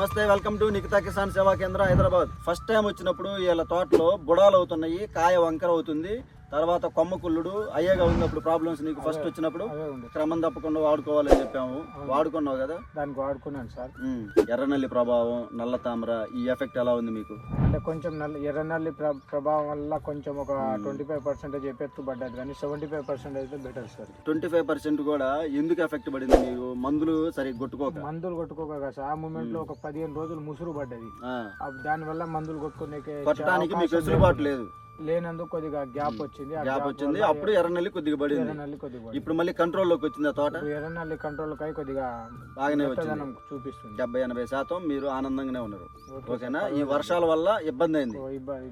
Welcome to Nikita Kisan సేవా కేంద్రం Hyderabad. First time వచ్చినప్పుడు వీళ్ళ తోటలో బుడాలు అవుతున్నాయి కాయ వంకర అవుతుంది. తర్వాత కొమ్మ కుళ్ళుడు అయ్యేగా ఉంది అప్పుడు ప్రాబ్లమ్స్ నీకు ఫస్ట్ వచ్చినప్పుడు క్రమం తప్పకుండా వాడుకోవాలని చెప్పాము. వాడుకున్నావు కదా? దానికి వాడుకున్నాను సార్. ఎర్రనల్లి ప్రభావం నల్ల తామర ఈ ఎఫెక్ట్ ఎలా ఉంది మీకు? అంటే కొంచెం నల్ల ఎర్రనల్లి ప్ర ప్రభావం వల్ల కొంచెం ఒక ట్వంటీ ఫైవ్ పర్సెంటేజ్ ఎఫెక్ట్ పడ్డది కానీ సెవెంటీ ఫైవ్ పర్సెంటేజ్ అయితే better sir. Twenty five percent కూడా ఎందుకు ఎఫెక్ట్ పడింది మీకు మందులు సరిగ్గా కొట్టుకోక? మందులు కొట్టుకోక సార్. ఆ మూమెంట్లో ఒక పదిహేను రోజులు ముసురు పడ్డది. దాని వల్ల మందులు కొట్టుకునే కొట్టడానికి మీకు వెసులుబాటు లేదు. లేనందుకు కొద్దిగా గ్యాప్ వచ్చింది. ఆ గ్యాప్ వచ్చింది. అప్పుడు ఎర్రనల్లి కొద్దిగా పడింది. ఎర్రనల్లి కొద్దిగా. ఇప్పుడు మళ్ళీ కంట్రోల్లోకి వచ్చింది ఆ తోట? ఎర్రనల్లి కంట్రోల్ కై కొద్దిగా బాగానే వచ్చింది. చూపిస్తుంది. డెబ్బై ఎనభై శాతం మీరు ఆనందంగానే ఉన్నారు. ఓకే. ఓకేనా? ఈ వర్షాల వల్ల ఇబ్బంది అయింది. ఇబ్బంది.